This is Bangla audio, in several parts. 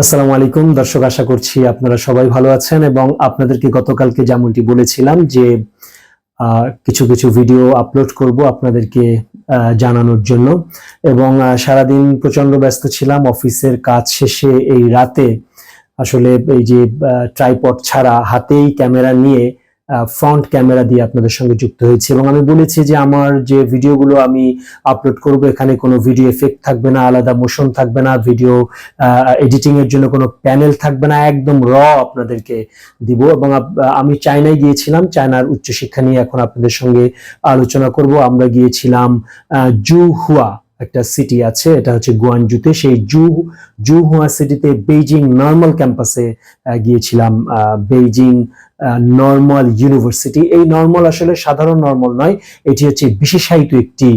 আসসালামু আলাইকুম। দর্শক, আশা করছি আপনারা সবাই ভালো আছেন এবং আপনাদেরকে গতকালকে যেমনটি বলেছিলাম যে কিছু কিছু ভিডিও আপলোড করব আপনাদেরকে জানানোর জন্য এবং সারাদিন প্রচণ্ড ব্যস্ত ছিলাম। অফিসের কাজ শেষে এই রাতে আসলে এই যে ট্রাইপড ছাড়া হাতেই ক্যামেরা নিয়ে ফ্রন্ট ক্যামেরা দিয়ে আপনাদের সঙ্গে যুক্ত হয়েছে। এবং আমি বলেছি যে আমার যে ভিডিওগুলো আমি আপলোড করব, এখানে কোনো ভিডিও এফেক্ট থাকবে না, আলাদা মোশন থাকবে না ভিডিও এডিটিং এর জন্য কোনো প্যানেল থাকবে না, একদম র আপনাদেরকে দিব। এবং আমি চায়নায় গিয়েছিলাম, চায়নার উচ্চশিক্ষা নিয়ে এখন আপনাদের সঙ্গে আলোচনা করব। আমরা গিয়েছিলাম জুহুয়া একটা সিটি আছে, এটা হচ্ছে গুয়ানজুতে। সেই জু, জুহুয়া সিটিতে বেইজিং নর্মাল ক্যাম্পাসে গিয়েছিলাম বেইজিং নর্মাল ইউনিভার্সিটি এই নর্মাল আসলে সাধারণ নর্মাল নয়, এটি হচ্ছে বিশেষায়িত একটি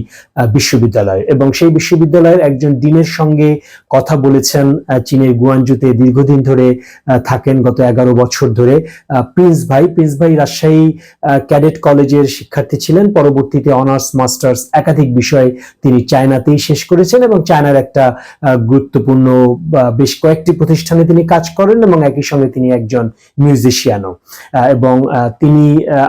বিশ্ববিদ্যালয়। এবং সেই বিশ্ববিদ্যালয়ের একজন ডিনের সঙ্গে কথা বলেছেন চীনের গুয়ানজুতে দীর্ঘদিন ধরে থাকেন গত এগারো বছর ধরে। প্রিন্স ভাই প্রিন্স ভাই রাজশাহী ক্যাডেট কলেজের শিক্ষার্থী ছিলেন। পরবর্তীতে অনার্স, মাস্টার্স একাধিক বিষয় তিনি চায়নাতেই শেষ করেছেন এবং চায়নার একটা গুরুত্বপূর্ণ বেশ কয়েকটি প্রতিষ্ঠানে তিনি কাজ করেন এবং একই সঙ্গে তিনি একজন মিউজিশিয়ানও। এবং তিনি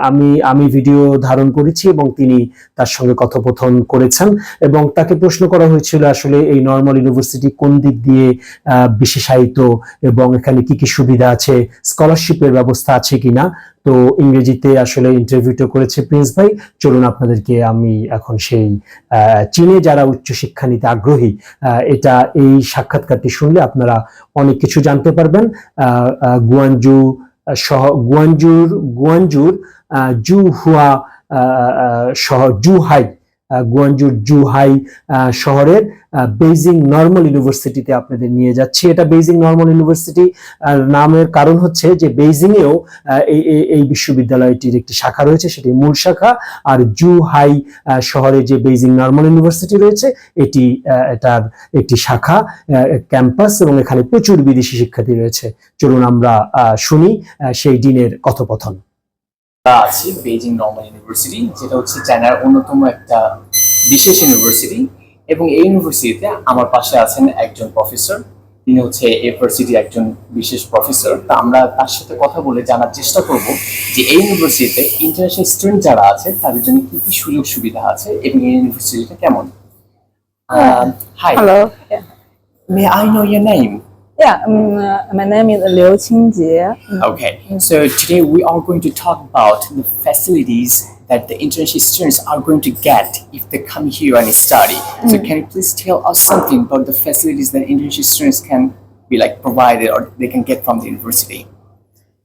আমি আমি ভিডিও ধারণ করেছি এবং তিনি তার সঙ্গে কথোপকথন করেছেন এবং তাকে প্রশ্ন করা হয়েছিল আসলে এই নর্মাল ইউনিভার্সিটি কোন দিক দিয়ে বিশেষায়িত এবং এখানে কি কি সুবিধা আছে, স্কলারশিপের ব্যবস্থা আছে কিনা? তো ইংরেজিতে আসলে ইন্টারভিউটা করেছে প্রিন্স ভাই। চলুন আপনাদেরকে আমি এখন সেই চীনে যারা উচ্চশিক্ষা নিতে আগ্রহী এটা এই সাক্ষাৎকারটি শুনলে আপনারা অনেক কিছু জানতে পারবেন। গুয়ানজু সহ গুয়ানজুর আহ, জুহুয়া সহ জুহাই আহ, গুয়ানজুর জুহাই শহরের বেইজিং নর্মাল ইউনিভার্সিটিতে আপনাদের নিয়ে যাচ্ছি। এটা বেইজিং নর্মাল ইউনিভার্সিটি নামের কারণ হচ্ছে যে বেইজিং এও আহ, এই বিশ্ববিদ্যালয়টির একটি শাখা রয়েছে সেটি মূল শাখা। আর জুহাই শহরে যে বেইজিং নর্মাল ইউনিভার্সিটি রয়েছে এটি এটার একটি শাখা ক্যাম্পাস এবং এখানে প্রচুর বিদেশি শিক্ষার্থী রয়েছে। চলুন আমরা শুনি সেই দিনের কথোপথন আছে বেজিং নর্মাল ইউনিভার্সিটি যেটা হচ্ছে চায়নার অন্যতম একটা বিশেষ ইউনিভার্সিটি এবং এই ইউনিভার্সিটিতে আমার পাশে আছেন একজন প্রফেসর তিনি হচ্ছে ইউনিভার্সিটির একজন বিশেষ প্রফেসর তা আমরা তার সাথে কথা বলে জানার চেষ্টা করব যে এই ইউনিভার্সিটিতে ইন্টারন্যাশনাল স্টুডেন্ট যারা আছে তাদের জন্য কি কি সুযোগ সুবিধা আছে এবং এই ইউনিভার্সিটিটা কেমন hi. Yeah. May I know your name Yeah. Um, uh, my name is Liu Qingjie. Mm. Okay, so today we are going to talk about the facilities that the international students are going to get if they come here and study. So can you please tell us something about the facilities that international students can be like provided or they can get from the university?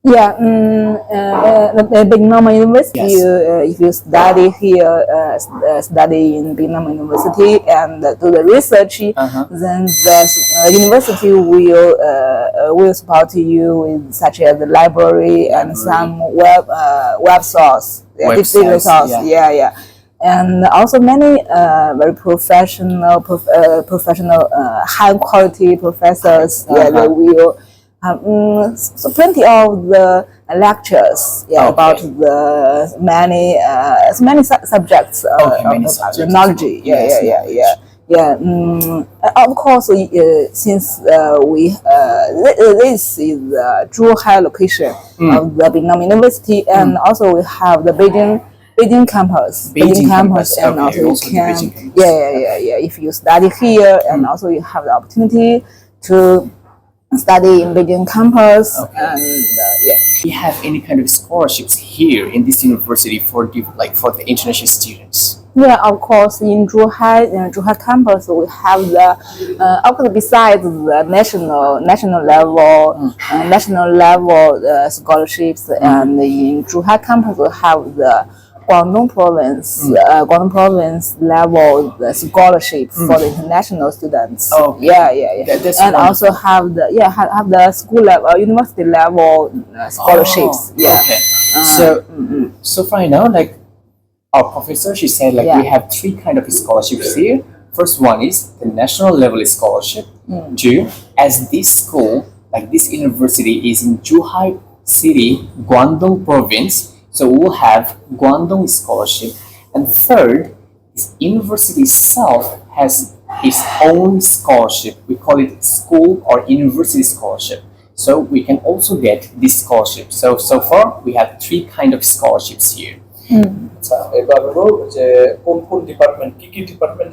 Yeah. Um, uh, the, the University. Yes. You, uh, if you study here, uh, uh, study in Big University and uh, do the research, Uh-huh. then the uh, university will uh, uh, will support you with such as the library and Library. some web uh, web source, yeah, Web digital source, yeah. Yeah, yeah. And also many uh, very professional, prof- uh, professional, uh, high quality professors. Yeah, they will um, mm, so plenty of the lectures yeah, Okay. about the many uh, so many su- subjects uh, Okay, many of subjects. technology. Yeah, Yes, yeah, yeah, yeah. Yeah, mm, uh, of course, uh, since uh, we uh, thi- this is the Zhuhai location Mm. of the Bingnan University, and also we have the Beijing Beijing campus, Beijing campus, and okay, also you can, yeah, yeah, yeah, yeah. If you study here, and Mm. also you have the opportunity to study in Beijing campus, Okay. and uh, yeah. Do you have any kind of scholarships here in this university for the, like for the international students? Yeah, of course, in Zhuhai, in Zhuhai campus, we have the, uh, of course, besides the national national level, uh, national level uh, scholarships, and in Zhuhai campus, we have the Guangdong province, uh, Guangdong province level the scholarship for the international students. Oh, yeah, yeah, yeah. That- and also have the yeah have, have the school level, university level uh, scholarships. Oh, yeah. Okay. Uh, so mm-mm. so far now, like our professor, she said like we have three kind of scholarships here. First one is the national level scholarship. Mm. Two, as this school, like this university is in Zhuhai City, Guangdong province, so we'll have Guangdong scholarship. And third, this university itself has its own scholarship. We call it school or university scholarship. So we can also get this scholarship. So so far we have three kind of scholarships here. আচ্ছা এবার হলো যে কোন কোন ডিপার্টমেন্ট কি কি ডিপার্টমেন্ট